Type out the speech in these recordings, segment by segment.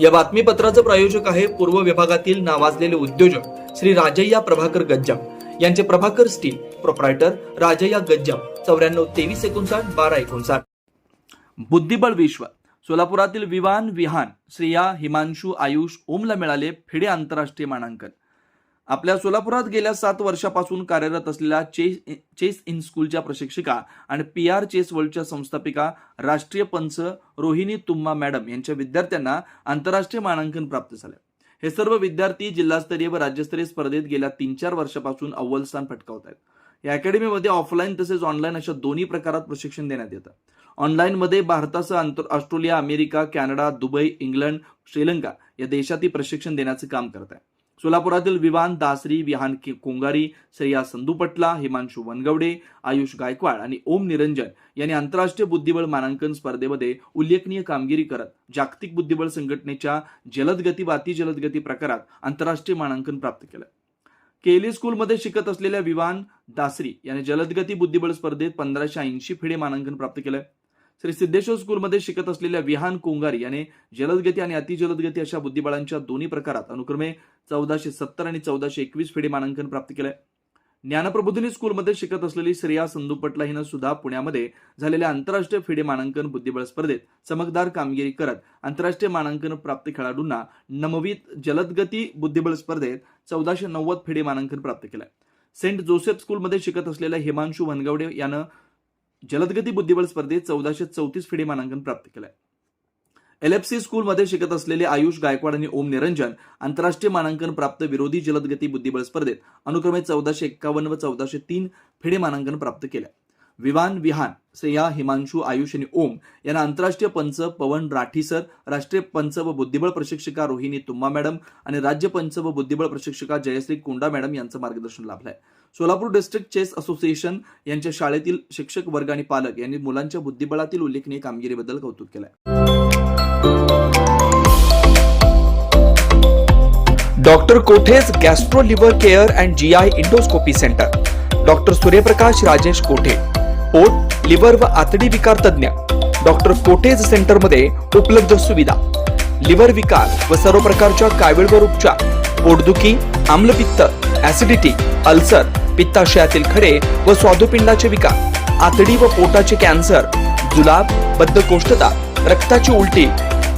या बातमीपत्राचं प्रायोजक आहे पूर्व विभागातील नावाजलेले उद्योजक श्री राजय्या प्रभाकर गज्जाम. यांचे प्रभाकर स्टील प्रोप्रायटर राजय्या गज्जाम. चौऱ्याण्णव तेवीस एकोणसाठ बारा एकोणसाठ. बुद्धिबळ विश्व. सोलापुरातील विवान विहान श्रिया हिमांशू आयुष ओमला मिळाले फिडे आंतरराष्ट्रीय मानांकन. आपल्या सोलापुरात गेल्या सात वर्षापासून कार्यरत असलेल्या चेस चेस इन स्कूलच्या प्रशिक्षिका आणि पी आर चेस वर्ल्डच्या संस्थापिका राष्ट्रीय पंच रोहिणी तुम्मा मॅडम यांच्या विद्यार्थ्यांना आंतरराष्ट्रीय मानांकन प्राप्त झाले. हे सर्व विद्यार्थी जिल्हास्तरीय व राज्यस्तरीय स्पर्धेत गेल्या तीन चार वर्षापासून अव्वल स्थान पटकावत आहेत. या अकॅडमीमध्ये ऑफलाईन तसेच ऑनलाईन अशा दोन्ही प्रकारात प्रशिक्षण देण्यात येतं. ऑनलाईनमध्ये भारतासह आंतर Australia America Canada Dubai England Sri Lanka या देशातील प्रशिक्षण देण्याचं काम करत आहे सोलापुरातील विवान दासरी विहान कोंगारी श्रेया संधूपटला हिमांशू वनगवडे आयुष गायकवाड आणि ओम निरंजन यांनी आंतरराष्ट्रीय बुद्धिबळ मानांकन स्पर्धेमध्ये उल्लेखनीय कामगिरी करत जागतिक बुद्धिबळ संघटनेच्या जलदगती वाती जलदगती प्रकारात आंतरराष्ट्रीय मानांकन प्राप्त केलं. केली स्कूलमध्ये शिकत असलेल्या विवान दासरी याने जलदगती बुद्धिबळ स्पर्धेत पंधराशे ऐंशी फिडे मानांकन प्राप्त केलं. श्री सिद्धेश्वर स्कूलमध्ये शिकत असलेल्या विहान कोंगार याने जलदगती आणि अतिजलदगती अशा बुद्धिबळांच्या दोन्ही प्रकारात अनुक्रमे चौदाशे सत्तर आणि चौदाशे एकवीस फिडे मानांकन प्राप्त केलंय. ज्ञानप्रबोधिनी स्कूलमध्ये शिकत असलेली श्रेया संदूपटला हिनं सुद्धा पुण्यामध्ये झालेल्या आंतरराष्ट्रीय फिडे मानांकन बुद्धिबळ स्पर्धेत चमकदार कामगिरी करत आंतरराष्ट्रीय मानांकन प्राप्त खेळाडूंना नमवीत जलदगती बुद्धिबळ स्पर्धेत चौदाशे नव्वद फिडे मानांकन प्राप्त केलंय. सेंट जोसेफ स्कूलमध्ये शिकत असलेल्या हिमांशू वनगवडे यानं जलदगती बुद्धिबळ स्पर्धेत चौदाशे चौतीस फिडे मानांकन प्राप्त केलंय. एलएफसी स्कूलमध्ये शिकत असलेले आयुष गायकवाड आणि ओम निरंजन आंतरराष्ट्रीय मानांकन प्राप्त विरोधी जलदगती बुद्धिबळ स्पर्धेत अनुक्रमे चौदाशे एक्कावन्न व चौदाशे तीन फिडे मानांकन प्राप्त केल्या. विवान विहान श्रेया हिमांशू आयुष आणि ओम यांना आंतरराष्ट्रीय पंच पवन राठीसर राष्ट्रीय पंच व बुद्धिबळ प्रशिक्षिका रोहिणी तुम्मा मॅडम आणि राज्य पंच व बुद्धिबळ प्रशिक्षिका जयश्री कोंडा मॅडम यांचं मार्गदर्शन लाभलंय. सोलापूर डिस्ट्रिक्ट चेस असोसिएशन यांच्या शाळेतील शिक्षक वर्ग आणि पालक यांनी मुलांच्या बुद्धिबळातील उल्लेखनीय कामगिरीबद्दल कौतुक केलंय. Doctor Kothe's gastro liver care and G I endoscopy centre. Doctor Suryaprakash Rajesh Kothe पोट लिव्हर व आतडी विकार तज्ज्ञ. डॉक्टर कोटेज सेंटरमध्ये उपलब्ध सुविधा. लिव्हर विकार व सर्व प्रकारच्या कावीळवर उपचार. पोटदुखी आम्लपित्त ऍसिडिटी अल्सर पित्ताशयातील खडे व स्वादुपिंडाचे विकार. आतडी व पोटाचे कॅन्सर जुलाब बद्धकोष्ठता रक्ताची उलटी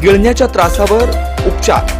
गिळण्याच्या त्रासावर उपचार.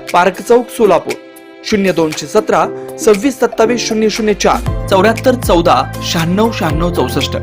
पार्क चौक सोलापूर. शून्य दोनशे सतरा सव्वीस सत्तावीस शून्य शून्य चार. चौऱ्याहत्तर चौदा शहाण्णव शहाण्णव चौसष्ट.